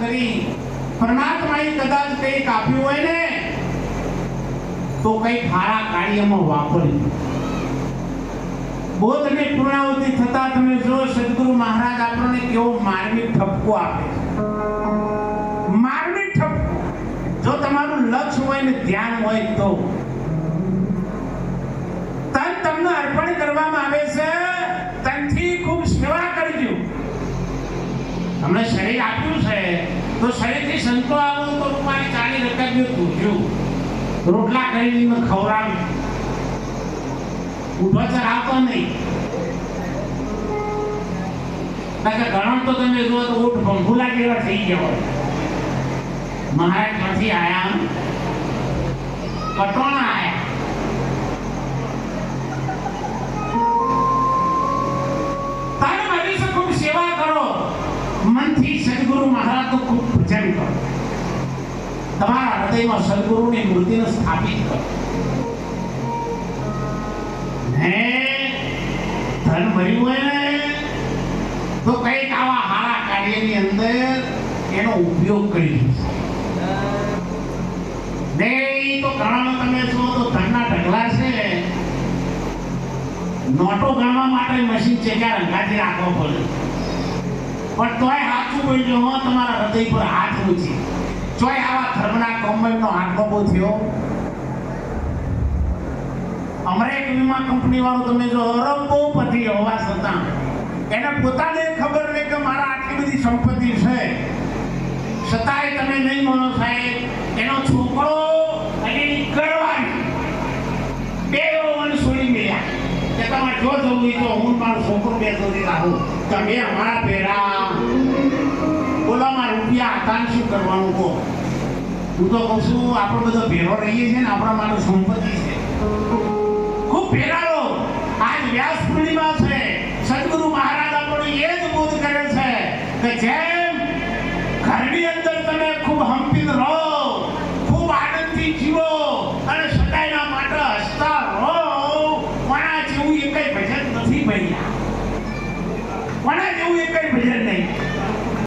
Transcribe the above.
કરી. પરમાત્માએ કદાચ કંઈક આપ્યું હોય ને, તો કંઈક સારા કાર્યમાં વાપર્યું બોધની પૂર્ણાવતી થતા તમે જો સદગુરુ મહારાજ આપણને કેવો માર્મિક ઠપકો આપે. માર્મિક ઠપકો. જો તમારું લક્ષ્ય હોય ને ધ્યાન હોય તો. તમને શરીર આપ્યું છે, તો શરીરથી સંતો આવો તો રૂપાની ચાલી રકાબ્યો ધોજો રોટલા કરીને ખવડાવ્યું ઉઠો ચરાવતો નહીં. કારણ કે ગરમ તો તમે જુઓ તો ઊંટ ભંભુલા જેવા થઈ ગયા મહારાજ નથી આયા કટોણા આયા. મહારાજનું ખૂબ ભજન કરો. તમારા હૃદયમાં સદગુરુની મૂર્તિને સ્થાપિત કરો. ને ધન ભર્યું હોય ને, તો કંઈક આવા સારા કાર્યની અંદર એનો ઉપયોગ કરી ને તો કારણ તમે છો તો ધનના ઢગલા છે. નોટો ગણવા માટે મશીન છે, ક્યાં રંગાથી રાખવો પડે પણ તોય સાચું બોલજો હો, તમારા હૃદય પર હાથ મૂકી તોય આવા ધર્મના કોમ્બેટનો હાથ બહુ થયો. અમારે એક વીમા કંપની વાળો તમે જો અરબોપતિ હોવા છતાં, એને પોતાને ખબર નહીં કે મારા આટલી બધી સંપત્તિ છે. છતાંય તમે નહીં માનો સાહેબ તમારે જો જવું તો હું મારો છોકરો બે જોડી રાખું તમે અમારા ભેરા બોલામાં રૂપિયા હતા શું કરવાનું કહો. હું તો કહું છું, આપણો બધો ભેરો રહીએ છીએ ને, આપણા માટે સંપત્તિ છે. ખૂબ ફેરાવો આજ વ્યાસ પૂર્ણિમા છે. સદગુરુ મહારાજ આપણને એ જ બોધ કરે છે કે જેમ ઘરની અંદર તમે ખૂબ હંપીને રહો